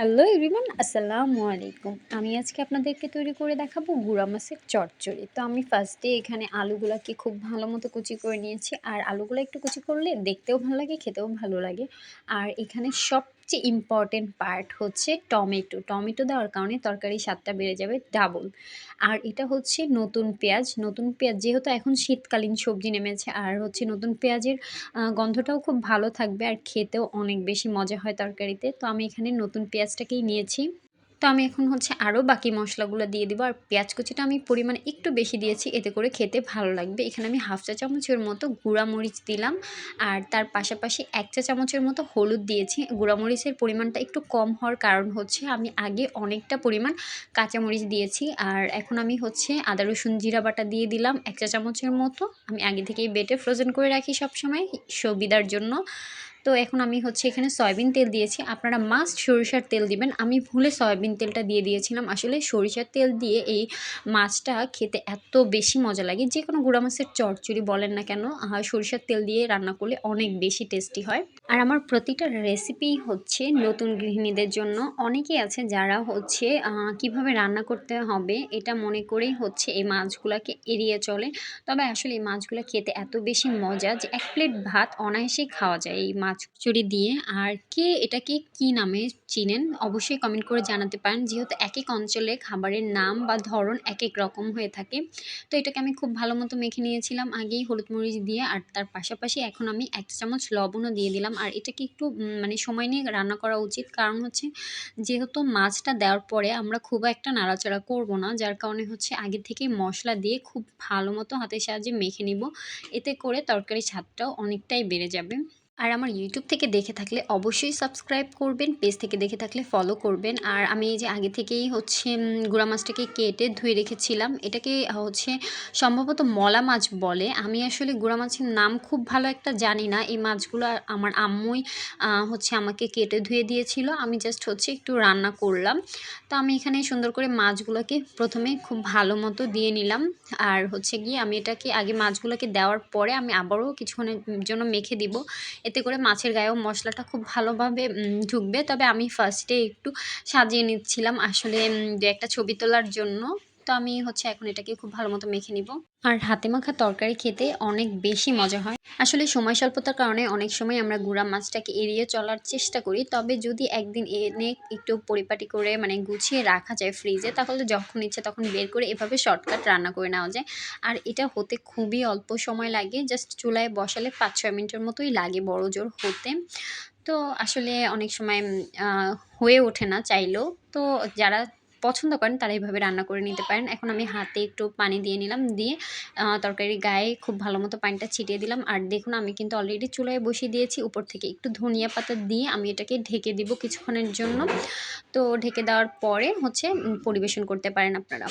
Hello everyone আসসালামু আলাইকুম আমি আজকে আপনাদেরকে তৈরি করে দেখাবো গুঁড়া মাছের চটচড়ি তো আমি ফার্স্টে এখানে আলুগুলাকে খুব ভালো মতো কুচি করে নিয়েছি। আর আলুগুলো একটু কুচি করলে দেখতেও ভালো লাগে, খেতেও ভালো লাগে। আর এখানে সবচেয়ে ইম্পর্টেন্ট পার্ট হচ্ছে টমেটো। টমেটো দেওয়ার কারণে তরকারির স্বাদটা বেড়ে যাবে ডাবল আর এটা হচ্ছে নতুন পেঁয়াজ। নতুন পেঁয়াজ যেহেতু এখন শীতকালীন সবজি নেমেছে, আর হচ্ছে নতুন পেঁয়াজের গন্ধটাও খুব ভালো থাকবে আর খেতেও অনেক বেশি মজা হয় তরকারিতে। তো আমি এখানে নতুন পেঁয়াজটাকেই নিয়েছি। তো আমি এখন হচ্ছে আরও বাকি মশলাগুলো দিয়ে দিব। আর পেঁয়াজ কুচিটা আমি পরিমাণে একটু বেশি দিয়েছি, এতে করে খেতে ভালো লাগবে। এখানে আমি হাফ চা চামচের মতো মরিচ দিলাম। আর তার পাশাপাশি এক চা চামচের মতো হলুদ দিয়েছি। মরিচের পরিমাণটা একটু কম হওয়ার কারণ হচ্ছে আমি আগে অনেকটা পরিমাণ কাঁচামরিচ দিয়েছি। আর এখন আমি হচ্ছে আদা, রসুন, জিরা বাটা দিয়ে দিলাম এক চা চামচের মতো। আমি আগে থেকেই বেটে ফ্রোজেন করে রাখি সবসময়, সুবিধার জন্য। তো এখন আমি হচ্ছে এখানে সয়াবিন তেল দিয়েছি। আপনারা মাস্ট সরিষার তেল দিবেন। আমি ভুলে সয়াবিন তেলটা দিয়ে দিয়েছিলাম। আসলে সরিষার তেল দিয়ে এই মাছটা খেতে এত বেশি মজা লাগে। যে কোনো গুঁড়া মাছের চচ্চড়ি বলেন না কেন সরিষার তেল দিয়ে রান্না করলে অনেক বেশি টেস্টি হয়। আর আমার প্রতিটা রেসিপি হচ্ছে নতুন গৃহিণীদের জন্য। অনেকেই আছে যারা হচ্ছে কীভাবে রান্না করতে হবে এটা মনে করেই হচ্ছে এই মাছগুলোকে এড়িয়ে চলে। তবে আসলে এই মাছগুলো খেতে এত বেশি মজা যে এক প্লেট ভাত অনায়াসেই খাওয়া যায় এই মাছ চুরি দিয়ে। আর কে এটাকে কি নামে চিনেন? অবশ্যই কমেন্ট করে জানাতে পারেন। যেহেতু এক এক অঞ্চলে খাবারের নাম বা ধরন এক এক রকম হয়ে থাকে, তো এটাকে আমি খুব ভালো মতো মেখে নিয়েছিলাম আগেই হলুদ মরিচ দিয়ে। আর তার পাশাপাশি এখন আমি এক চামচ লবণও দিয়ে দিলাম। আর এটাকে একটু মানে সময় নিয়ে রান্না করা উচিত। কারণ হচ্ছে যেহেতু মাছটা দেওয়ার পরে আমরা খুব একটা নাড়াচাড়া করব না, যার কারণে হচ্ছে আগে থেকে মশলা দিয়ে খুব ভালো মতো হাতের সাহায্যে মেখে নিব। এতে করে তরকারির স্বাদটাও অনেকটাই বেড়ে যাবে। আর আমার ইউটিউব থেকে দেখে থাকলে অবশ্যই সাবস্ক্রাইব করবেন পেজ থেকে দেখে থাকলে ফলো করবেন। আর আমি এই যে আগে থেকেই হচ্ছে গুঁড়া মাছটাকে কেটে ধুয়ে রেখেছিলাম। এটাকে হচ্ছে সম্ভবত মলা মাছ বলে। আমি আসলে গুঁড়া মাছের নাম খুব ভালো একটা জানি না। এই মাছগুলো আমার আম্মুই হচ্ছে আমাকে কেটে ধুয়ে দিয়েছিল। আমি জাস্ট হচ্ছে একটু রান্না করলাম। তো আমি এখানে সুন্দর করে মাছগুলোকে প্রথমে খুব ভালো মতো দিয়ে নিলাম। আর হচ্ছে গিয়ে আমি এটাকে আগে মাছগুলোকে দেওয়ার পরে আমি আবারও কিছুক্ষণের জন্য মেখে দিব। এতে করে মাছের গায়েও মশলাটা খুব ভালোভাবে ঢুকবে। তবে আমি ফার্স্টে একটু সাজিয়ে নিচ্ছিলাম। আসলে একটা ছবি তোলার জন্য। তো আমি হচ্ছে এখন এটাকে খুব ভালো মতো মেখে নিব। আর হাতে মাখা তরকারি খেতে অনেক বেশি মজা হয়। আসলে সময় স্বল্পতার কারণে অনেক সময় আমরা গুঁড়া মাছটাকে এড়িয়ে চলার চেষ্টা করি। তবে যদি একদিন এনে একটু পরিপাটি করে মানে গুছিয়ে রাখা যায় ফ্রিজে তাহলে যখন ইচ্ছে তখন বের করে এভাবে শর্টকাট রান্না করে নেওয়া যায়। আর এটা হতে খুবই অল্প সময় লাগে জাস্ট চুলায় বসালে পাঁচ ছয় মিনিটের মতোই লাগে বড় জোর হতে। তো আসলে অনেক সময় হয়ে ওঠে না চাইলেও। তো যারা পছন্দ করেন, তারা এইভাবে রান্না করে নিতে পারেন। এখন আমি হাতে একটু পানি দিয়ে নিলাম, দিয়ে তরকারি গায়ে খুব ভালো মতো পানিটা ছিটিয়ে দিলাম। আর দেখুন, আমি কিন্তু অলরেডি চুলায় বসিয়ে দিয়েছি, উপর থেকে একটু ধনিয়া পাতা দিয়ে আমি এটাকে ঢেকে দিব কিছুক্ষণের জন্য। তো ঢেকে দেওয়ার পরে হচ্ছে পরিবেশন করতে পারেন আপনারা।